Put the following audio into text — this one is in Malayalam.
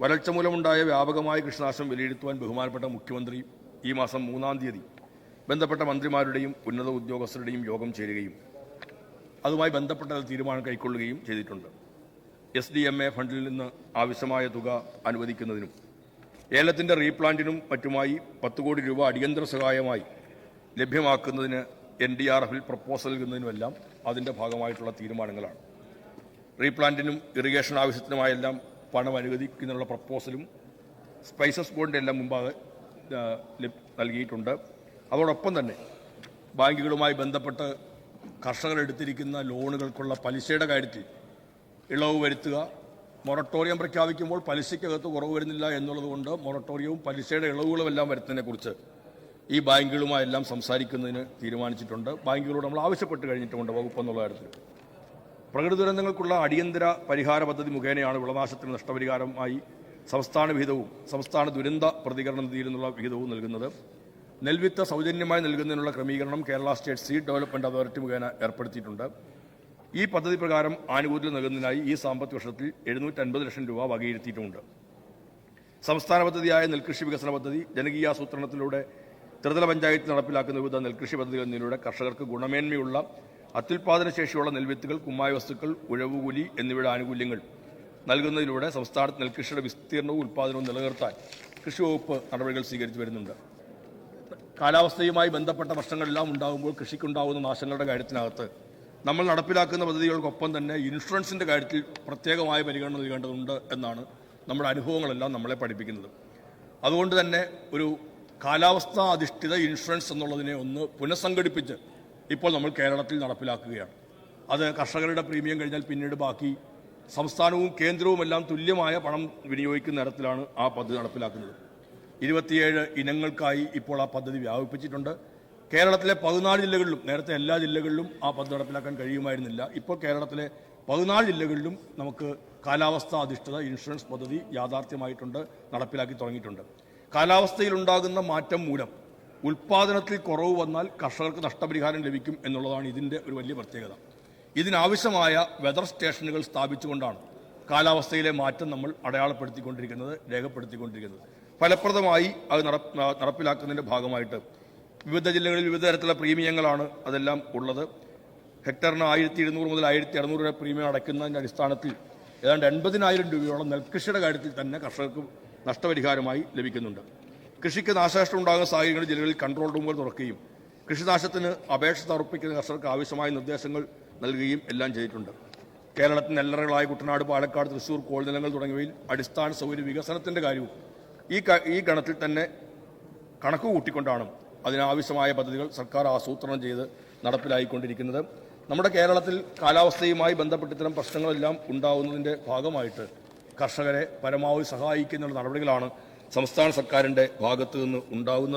വരൾച്ച മൂലമുണ്ടായ വ്യാപകമായ കൃഷിനാശം വിലയിരുത്തുവാൻ ബഹുമാനപ്പെട്ട മുഖ്യമന്ത്രി ഈ മാസം മൂന്നാം തീയതി ബന്ധപ്പെട്ട മന്ത്രിമാരുടെയും ഉന്നത ഉദ്യോഗസ്ഥരുടെയും യോഗം ചേരുകയും അതുമായി ബന്ധപ്പെട്ട തീരുമാനം കൈക്കൊള്ളുകയും ചെയ്തിട്ടുണ്ട്. എസ് ഡി എം എ ഫണ്ടിൽ നിന്ന് ആവശ്യമായ തുക അനുവദിക്കുന്നതിനും ഏലത്തിന്റെ റീപ്ലാന്റിനും മറ്റുമായി പത്ത് കോടി രൂപ അടിയന്തര സഹായമായി ലഭ്യമാക്കുന്നതിന് എൻ ഡി ആർ എഫിൽ പ്രപ്പോസൽ നൽകുന്നതിനുമെല്ലാം അതിന്റെ ഭാഗമായിട്ടുള്ള തീരുമാനങ്ങളാണ്. റീപ്ലാന്റിനും ഇറിഗേഷൻ ആവശ്യത്തിനുമായെല്ലാം പണം അനുവദിക്കുന്നതിനുള്ള പ്രപ്പോസലും സ്പൈസസ് ബോർഡിന്റെ എല്ലാം മുമ്പാകെ നൽകിയിട്ടുണ്ട്. അതോടൊപ്പം തന്നെ ബാങ്കുകളുമായി ബന്ധപ്പെട്ട് കർഷകർ എടുത്തിരിക്കുന്ന ലോണുകൾക്കുള്ള പലിശയുടെ കാര്യത്തിൽ ഇളവ് വരുത്തുക മൊറട്ടോറിയം പ്രഖ്യാപിക്കുമ്പോൾ പലിശയ്ക്കകത്ത് കുറവ് വരുന്നില്ല എന്നുള്ളത് കൊണ്ട് മൊറട്ടോറിയവും പലിശയുടെ ഇളവുകളും എല്ലാം വരുന്നതിനെക്കുറിച്ച് ഈ ബാങ്കുകളുമായെല്ലാം സംസാരിക്കുന്നതിന് തീരുമാനിച്ചിട്ടുണ്ട്. ബാങ്കുകളോട് നമ്മൾ ആവശ്യപ്പെട്ട് കഴിഞ്ഞിട്ടുമുണ്ട് വകുപ്പ് എന്നുള്ള കാര്യത്തിൽ. പ്രകൃതി ദുരന്തങ്ങൾക്കുള്ള അടിയന്തര പരിഹാര പദ്ധതി മുഖേനയാണ് വിളനാശത്തിന് നഷ്ടപരിഹാരമായി സംസ്ഥാന വിഹിതവും സംസ്ഥാന ദുരന്ത പ്രതികരണ നിധിയിൽ നിന്നുള്ള വിഹിതവും നൽകുന്നത്. നെൽവിത്ത് സൗജന്യമായി നൽകുന്നതിനുള്ള ക്രമീകരണം Kerala state seed development authority മുഖേന ഏർപ്പെടുത്തിയിട്ടുണ്ട്. ഈ പദ്ധതി പ്രകാരം ആനുകൂല്യം നൽകുന്നതിനായി ഈ സാമ്പത്തിക വർഷത്തിൽ എഴുന്നൂറ്റൻപത് ലക്ഷം രൂപ വകയിരുത്തിയിട്ടുമുണ്ട് സംസ്ഥാന പദ്ധതിയായ നെൽകൃഷി വികസന പദ്ധതി ജനകീയ ജനകീയാസൂത്രണത്തിലൂടെ ത്രിതല പഞ്ചായത്ത് നടപ്പിലാക്കുന്ന വിവിധ നെൽകൃഷി പദ്ധതികൾ എന്നിവയിലൂടെ കർഷകർക്ക് ഗുണമേന്മയുള്ള അത്യുൽപാദന ശേഷിയുള്ള നെൽവിത്തുകൾ കുമ്മായ വസ്തുക്കൾ ഉഴവുകൂലി എന്നിവയുടെ ആനുകൂല്യങ്ങൾ നൽകുന്നതിലൂടെ സംസ്ഥാനത്ത് നെൽകൃഷിയുടെ വിസ്തീർണവും ഉൽപ്പാദനവും നിലനിർത്താൻ കൃഷി വകുപ്പ് നടപടികൾ സ്വീകരിച്ചു വരുന്നുണ്ട്. കാലാവസ്ഥയുമായി ബന്ധപ്പെട്ട പ്രശ്നങ്ങളെല്ലാം ഉണ്ടാകുമ്പോൾ കൃഷിക്കുണ്ടാകുന്ന നാശങ്ങളുടെ കാര്യത്തിനകത്ത് നമ്മൾ നടപ്പിലാക്കുന്ന പദ്ധതികൾക്കൊപ്പം തന്നെ ഇൻഷുറൻസിന്റെ കാര്യത്തിൽ പ്രത്യേകമായ പരിഗണന നൽകേണ്ടതുണ്ട് എന്നാണ് നമ്മുടെ അനുഭവങ്ങളെല്ലാം നമ്മളെ പഠിപ്പിക്കുന്നത്. അതുകൊണ്ട് തന്നെ ഒരു കാലാവസ്ഥാ അധിഷ്ഠിത ഇൻഷുറൻസ് എന്നുള്ളതിനെ ഒന്ന് പുനഃസംഘടിപ്പിച്ച് ഇപ്പോൾ നമ്മൾ കേരളത്തിൽ നടപ്പിലാക്കുകയാണ്. അത് കർഷകരുടെ പ്രീമിയം കഴിഞ്ഞാൽ പിന്നീട് ബാക്കി സംസ്ഥാനവും കേന്ദ്രവും എല്ലാം തുല്യമായ പണം വിനിയോഗിക്കുന്ന തരത്തിലാണ് ആ പദ്ധതി നടപ്പിലാക്കുന്നത്. ഇരുപത്തിയേഴ് ഇനങ്ങൾക്കായി ഇപ്പോൾ ആ പദ്ധതി വ്യാപിപ്പിച്ചിട്ടുണ്ട്. കേരളത്തിലെ പതിനാല് ജില്ലകളിലും നേരത്തെ എല്ലാ ജില്ലകളിലും ആ പദ്ധതി നടപ്പിലാക്കാൻ കഴിയുമായിരുന്നില്ല. ഇപ്പോൾ കേരളത്തിലെ പതിനാല് ജില്ലകളിലും നമുക്ക് കാലാവസ്ഥാ അധിഷ്ഠിത ഇൻഷുറൻസ് പദ്ധതി യാഥാർത്ഥ്യമായിട്ടുണ്ട് നടപ്പിലാക്കി തുടങ്ങിയിട്ടുണ്ട്. കാലാവസ്ഥയിലുണ്ടാകുന്ന മാറ്റം മൂലം ഉൽപാദനത്തിൽ കുറവ് വന്നാൽ കർഷകർക്ക് നഷ്ടപരിഹാരം ലഭിക്കും എന്നുള്ളതാണ് ഇതിന്റെ ഒരു വലിയ പ്രത്യേകത. ഇതിനാവശ്യമായ വെതർ സ്റ്റേഷനുകൾ സ്ഥാപിച്ചുകൊണ്ടാണ് കാലാവസ്ഥയിലെ മാറ്റം നമ്മൾ അടയാളപ്പെടുത്തിക്കൊണ്ടിരിക്കുന്നത് രേഖപ്പെടുത്തിക്കൊണ്ടിരിക്കുന്നത്. ഫലപ്രദമായി അത് നട- നടപ്പിലാക്കുന്നതിന്റെ ഭാഗമായിട്ട് വിവിധ ജില്ലകളിൽ വിവിധ തരത്തിലുള്ള പ്രീമിയങ്ങളാണ് അതെല്ലാം ഉള്ളത്. ഹെക്ടറിന് ആയിരത്തി ഇരുന്നൂറ് മുതൽ ആയിരത്തി അറുന്നൂറ് രൂപ പ്രീമിയം അടയ്ക്കുന്നതിന്റെ അടിസ്ഥാനത്തിൽ ഏതാണ്ട് എൺപതിനായിരം രൂപയോളം നെൽകൃഷിയുടെ കാര്യത്തിൽ തന്നെ കർഷകർക്ക് നഷ്ടപരിഹാരമായി ലഭിക്കുന്നുണ്ട്. കൃഷിക്ക് നാശനഷ്ടം ഉണ്ടാകുന്ന സാഹചര്യങ്ങളിൽ ജില്ലകളിൽ കൺട്രോൾ റൂമുകൾ തുറക്കുകയും കൃഷിനാശത്തിന് അപേക്ഷ സമർപ്പിക്കുന്ന കർഷകർക്ക് ആവശ്യമായ നിർദ്ദേശങ്ങൾ നൽകുകയും എല്ലാം ചെയ്തിട്ടുണ്ട്. കേരളത്തിൽ നെല്ലറകളായ കുട്ടനാട് പാലക്കാട് തൃശൂർ കോൾനിലങ്ങൾ തുടങ്ങിയവയിൽ അടിസ്ഥാന സൗകര്യ വികസനത്തിന്റെ കാര്യവും ഈ ഈ ഗണത്തിൽ തന്നെ കണക്ക് കൂട്ടിക്കൊണ്ടാണ് അതിനാവശ്യമായ പദ്ധതികൾ സർക്കാർ ആസൂത്രണം ചെയ്ത് നടപ്പിലായിക്കൊണ്ടിരിക്കുന്നത്. നമ്മുടെ കേരളത്തിൽ കാലാവസ്ഥയുമായി ബന്ധപ്പെട്ട് ഇത്തരം പ്രശ്നങ്ങളെല്ലാം ഉണ്ടാകുന്നതിന്റെ ഭാഗമായിട്ട് കർഷകരെ പരമാവധി സഹായിക്കുന്ന നടപടികളാണ് സംസ്ഥാന സർക്കാരിന്റെ ഭാഗത്തു നിന്ന് ഉണ്ടാവുന്നത്